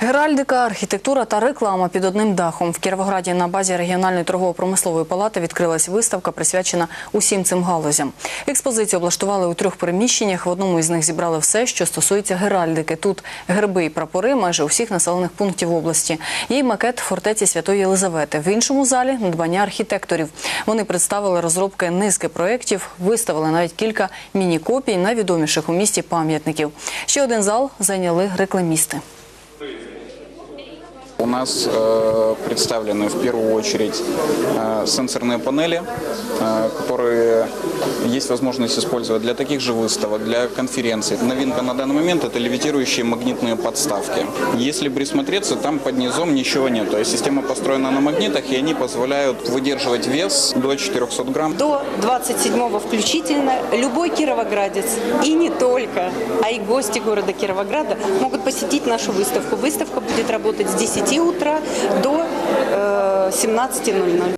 Геральдика, архітектура та реклама під одним дахом. В Кіровограді на базі регіональної торгово-промислової палати відкрилась виставка, присвячена усім цим галузям. Експозицію облаштували у трьох приміщеннях. В одному із них зібрали все, що стосується геральдики. Тут герби і прапори майже усіх населених пунктів області. Є й макет фортеці Святої Єлизавети. В іншому залі надбання архітекторів. Вони представили розробки низки проєктів, виставили навіть кілька міні-копій найвідоміших у місті пам'ятників. Ще один зал зайняли рекламісти У нас э, представлены в первую очередь э, сенсорные панели, э, которые есть возможность использовать для таких же выставок, для конференций. Новинка на данный момент это левитирующие магнитные подставки. Если присмотреться, там под низом ничего нет. То есть система построена на магнитах, и они позволяют выдерживать вес до 400 грамм. До 27-го включительно любой кировоградец, и не только, а и гости города Кировограда могут посетить нашу выставку. Выставка будет работать с 10 утра до э, 17.00.